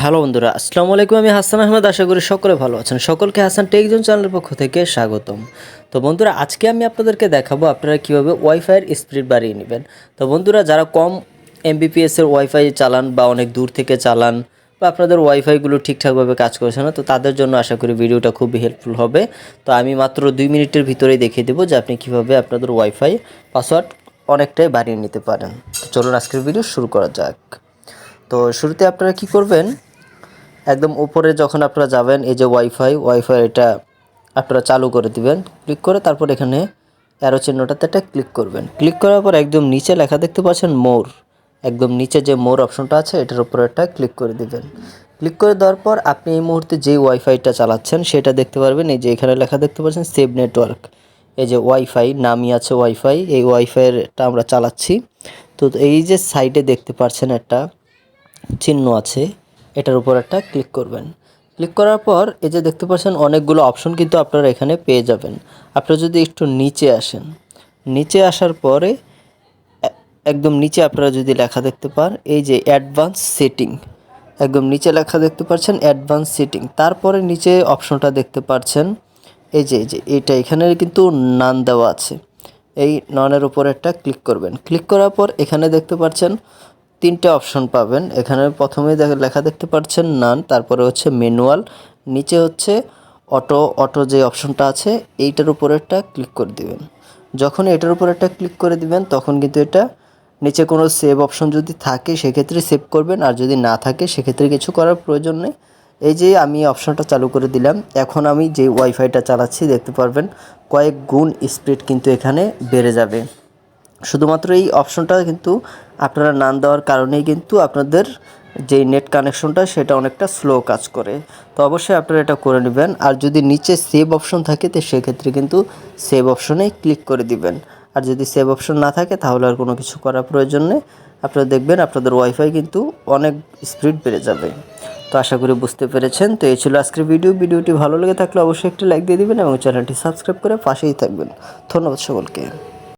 Hello বন্ধুরা, আসসালামু আলাইকুম। আমি হাসান আহমেদ, আশা করি সকলে ভালো আছেন। সকলকে হাসান টেকজন চ্যানেলের পক্ষ থেকে স্বাগতম। তো বন্ধুরা, আজকে আমি আপনাদেরকে দেখাবো আপনারা কীভাবে ওয়াইফাইয়ের স্পিড বাড়িয়ে নেবেন। তো বন্ধুরা, যারা কম এমবিপিএসের ওয়াইফাই চালান বা অনেক দূর থেকে চালান বা আপনাদের ওয়াইফাইগুলো ঠিকঠাকভাবে কাজ করছে না, তো তাদের জন্য আশা করি ভিডিওটা খুবই হেল্পফুল হবে। তো আমি মাত্র দুই মিনিটের ভিতরেই দেখিয়ে দেবো যে আপনি কীভাবে আপনাদের ওয়াইফাই পাসওয়ার্ড অনেকটাই বাড়িয়ে নিতে পারেন। চলুন আজকের ভিডিও শুরু করা যাক। তো শুরুতে আপনারা কি করবেন? একদম উপরে যখন আপনারা যাবেন, এই যে ওয়াইফাই ওয়াইফাই এটা আপনারা চালু করে দিবেন। ক্লিক করে তারপর এখানে অ্যারো চিহ্নটাতে একটা ক্লিক করবেন। ক্লিক করার পর একদম নিচে লেখা দেখতে পাচ্ছেন মোর। একদম নিচে যে মোর অপশনটা আছে, এটার উপরে একটা ক্লিক করে দিবেন। ক্লিক করে দেওয়ার পর আপনি এই মুহূর্তে যে ওয়াইফাইটা চালাচ্ছেন, সেটা দেখতে পারবেন। এই যে এখানে লেখা দেখতে পাচ্ছেন সেভ নেটওয়ার্ক এই যে ওয়াইফাই নামই আছে ওয়াইফাই এই ওয়াইফাইয়েরটা আমরা চালাচ্ছি। তো এই যে সাইডে দেখতে পাচ্ছেন একটা চিহ্ন আছে, এটার উপর একটা ক্লিক করবেন। ক্লিক করার পর এই যে দেখতে পাচ্ছেন অনেকগুলো অপশন কিন্তু আপনারা এখানে পেয়ে যাবেন। আপনারা যদি একটু নিচে আসেন, নিচে আসার পরে একদম নিচে আপনারা যদি লেখা দেখতে পান, এই যে অ্যাডভান্স সেটিং একদম নিচে লেখা দেখতে পাচ্ছেন অ্যাডভান্স সেটিং তারপরে নিচে অপশনটা দেখতে পাচ্ছেন, এই যে এই যে, এটা এখানে কিন্তু নান দেওয়া আছে। এই ননের উপর একটা ক্লিক করবেন। ক্লিক করার পর এখানে দেখতে পাচ্ছেন তিনটে অপশন পাবেন। এখানে প্রথমে লেখা দেখতে পাচ্ছেন নান, তারপরে হচ্ছে ম্যানুয়াল, নিচে হচ্ছে অটো অটো যে অপশনটা আছে, এইটার উপর একটা ক্লিক করে দিবেন। যখন এটার উপর একটা ক্লিক করে দিবেন, তখন কিন্তু এটা নিচে কোনো সেভ অপশন যদি থাকে, সেক্ষেত্রে সেভ করবেন, আর যদি না থাকে, সেক্ষেত্রে কিছু করার প্রয়োজন নেই। এই যে আমি অপশনটা চালু করে দিলাম, এখন আমি যে ওয়াইফাইটা চালাচ্ছি, দেখতে পারবেন, কয়েক গুণ স্পিড কিন্তু এখানে বেড়ে যাবে। শুধুমাত্র এই অপশনটা কিন্তু আপনারা নান দেওয়ার কারণেই কিন্তু আপনাদের যে নেট কানেকশনটা সেটা অনেকটা স্লো কাজ করে। তো অবশ্যই আপনারা এটা করে নেবেন। আর যদি নিচে সেভ অপশন থাকে, তো সেক্ষেত্রে কিন্তু সেভ অপশনে ক্লিক করে দিবেন। আর যদি সেভ অপশন না থাকে, তাহলে আর কোনো কিছু করার প্রয়োজন নেই। আপনারা দেখবেন আপনাদের ওয়াইফাই কিন্তু অনেক স্পিড বেড়ে যাবে। তো আশা করি বুঝতে পেরেছেন। তো এই ছিল আজকের ভিডিও ভিডিওটি ভালো লেগে থাকলে অবশ্যই একটি লাইক দিয়ে দিবেন এবং চ্যানেলটি সাবস্ক্রাইব করে পাশেই থাকবেন। ধন্যবাদ সকলকে।